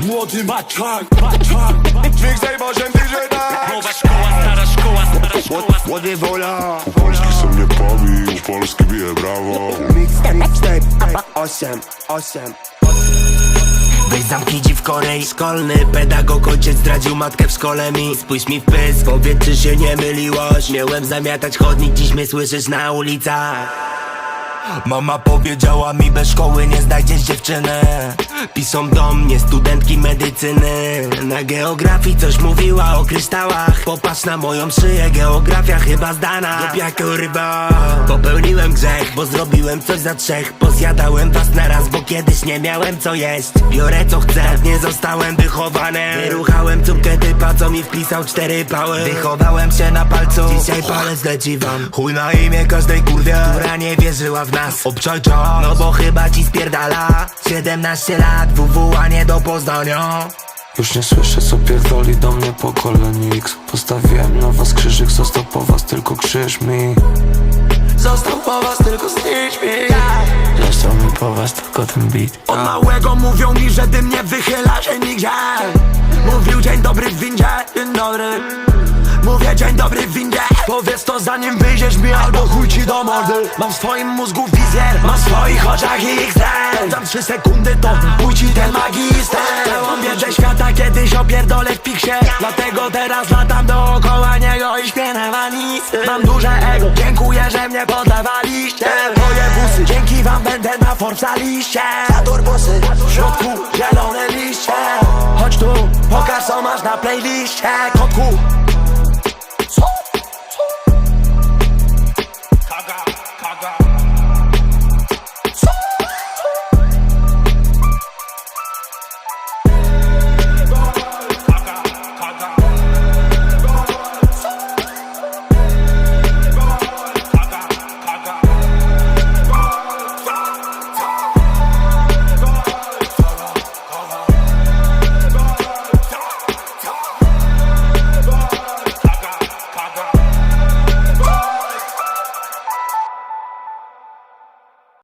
Młody maczak, maczak Więcej może bliżej tak Nowa szkoła, stara szkoła, stara szkoła Młody wola. Polski se mnie pobił, Polski bije brawo. Mixtape, mixtape Osiem, osiem. Weź zamknij dziwko rej Szkolny pedagog ojciec zdradził matkę w szkole mi. Spójrz mi w pysk, powiedz czy się nie myliłaś. Miałem zamiatać chodnik, dziś mnie słyszysz na ulicach Mama powiedziała mi bez szkoły nie znajdziesz dziewczyny. Piszą do mnie studentki medycyny. Na geografii coś mówiła o kryształach. Popatrz na moją szyję, geografia chyba zdana. Głupia kurwa Popełniłem grzech, bo zrobiłem coś za trzech. Pozjadałem was naraz, bo kiedyś nie miałem co jeść. Biorę co chcę, nie zostałem wychowany. Wyruchałem córkę typa, co mi wpisał cztery pały. Wychowałem się na palcu, dzisiaj palec leci wam. Chuj na imię każdej kurwie, która nie wierzyła w nas. Obczaj czas, no bo chyba ci spierdala. 17 lat, WW, a nie do Poznania. Już nie słyszę co pierdoli do mnie pokolenie X. Postawiłem na was krzyżyk, został po was tylko krzyż mi. Został po was tylko znicz mi Został mi po was tylko ten beat. Od małego mówią mi, że dym nie wychyla się nigdzie Mówił dzień dobry w windzie, zanim wyjdziesz mi albo chuj ci do mordy. Mam w swoim mózgu wizję, mam w swoich oczach XD Dam trzy sekundy to pój ci ten magister. Miałam wiedzę świata kiedyś opierdolę w piksie Dlatego teraz latam dookoła niego i na walizce. Mam duże ego, dziękuję, że mnie podlewaliście Moje busy, dzięki wam będę na Forbesa liście. Turbusy, w środku zielone liście. Chodź tu, pokaż co masz na playliście. Kotku,